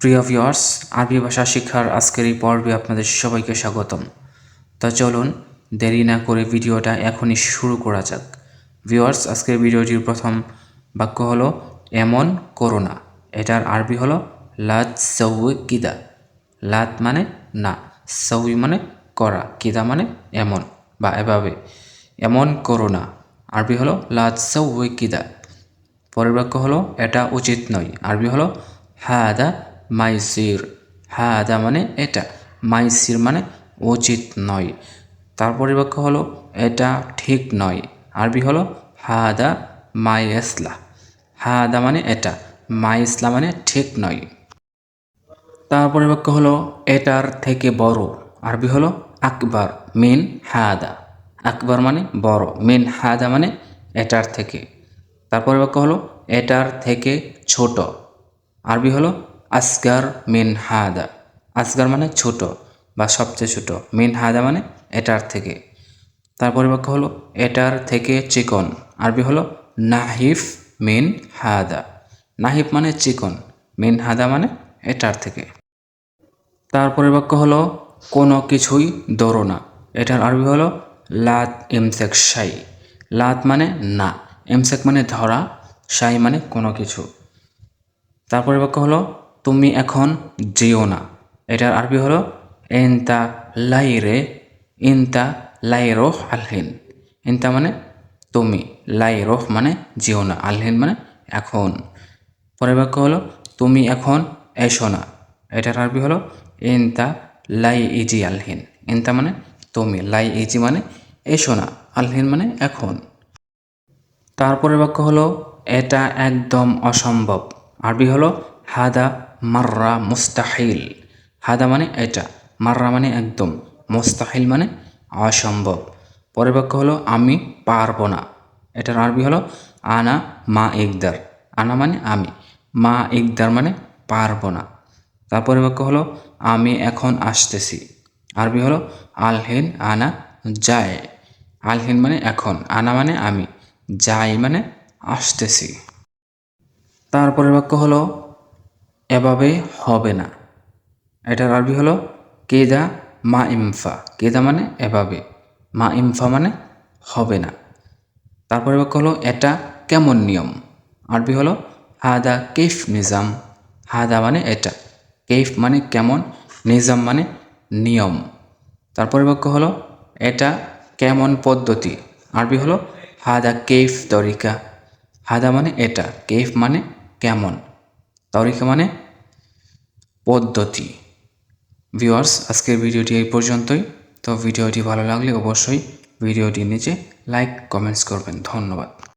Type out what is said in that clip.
প্রিয় ভিউয়ার্স আরবি ভাষা শিক্ষার আজকের এই পর্বে আপনাদের সবাইকে স্বাগতম। তা চলুন, দেরি না করে ভিডিওটা এখনই শুরু করা যাক। ভিউয়ার্স আজকের ভিডিওটির প্রথম বাক্য হলো, এমন করোনা এটার আরবি হলো লাত সৌয়ে কিদা। লাত মানে না, সৌই মানে করা, কিদা মানে এমন বা এভাবে। এমন করোনা আরবি হলো লাত সৌয়ে কিদা। পরের বাক্য হলো, এটা উচিত নয়। আরবি হলো, হাদা মাইসির হাদা মানে এটা। মাইসির মানে উচিত নয়। তারপরের বাক্য হলো, এটা ঠিক নয়। আরবি হলো, হাদা মাইসলা। হাদা মানে এটা, মাইসলা মানে ঠিক নয়। তারপরে বাক্য হলো, এটার থেকে বড়। আরবি হলো, আকবার, মিন হাদা। আকবার মানে বড়, মিন হাদা মানে এটার থেকে। তারপরে বাক্য হলো, এটার থেকে ছোট। আরবি হলো আসগার মিন হাদা। আসগার মানে ছোট বা সবচেয়ে ছোট। মিন হাদা মানে এটার থেকে। তার বাক্য হলো এটার থেকে চিকন। আরবি হলো নাহিফ মিন হাদা। নাহিফ মানে চিকন, মিন হাদা মানে এটার থেকে। তার বাক্য হলো কোনো কিছুই দৌড়ো না। এটার আরবি হলো লাত ইমসেক সাই লাত মানে না, ইমসেক মানে ধরা সাই মানে কোনো কিছু। তার বাক্য হলো তুমি এখন যেও না। এটার আরবি হলো এনতা লাইরে, ইনতা লাইরোহ আলহিন। ইনতা মানে তুমি লাইরোহ মানে যেও না, আলহিন মানে এখন। পরের বাক্য হলো তুমি এখন এসো না। এটার আরবি হলো ইনতা লাই ইজি আলহিন। ইনতা মানে তুমি লাই ইজি মানে এসো না, আলহিন মানে এখন। তারপরে বাক্য হলো এটা একদম অসম্ভব। আরবি হলো হাদা মাররা মুস্তাহিল। হাদা মানে এটা। মাররা মানে একদম। মুস্তাহিল মানে অসম্ভব। পরের বাক্য হলো, আমি পারব না। এটার আরবি হলো, আনা মা ইকদার। আনা মানে আমি। মা ইকদার মানে পারব না। তারপরে বাক্য হলো, আমি এখন আসতেছি। আরবি হলো আলহিন আনা যায়। আলহিন মানে এখন। আনা মানে আমি। যাই মানে আসতেছি। তারপরের বাক্য হলো এভাবে হবে না। এটার আরবি হলো কেদা মা ইমফা। কেদা মানে এভাবে, মা ইমফা মানে হবে না। তারপরে বাক্য হলো এটা কেমন নিয়ম? আরবি হলো হাদা কেফ নিজাম। হাদা মানে এটা, কেফ মানে কেমন, নিজাম মানে নিয়ম। তারপরে বাক্য হলো এটা কেমন পদ্ধতি? আরবি হলো হাদা কেফ তরিকা। হাদা মানে এটা, কেফ মানে কেমন। তরিকা মানে পদ্ধতি। ভিউয়ার্স, আজকের ভিডিওটি এই পর্যন্তই। তো ভিডিওটি ভালো লাগলে অবশ্যই ভিডিওটি নিচে লাইক, কমেন্টস করবেন। ধন্যবাদ।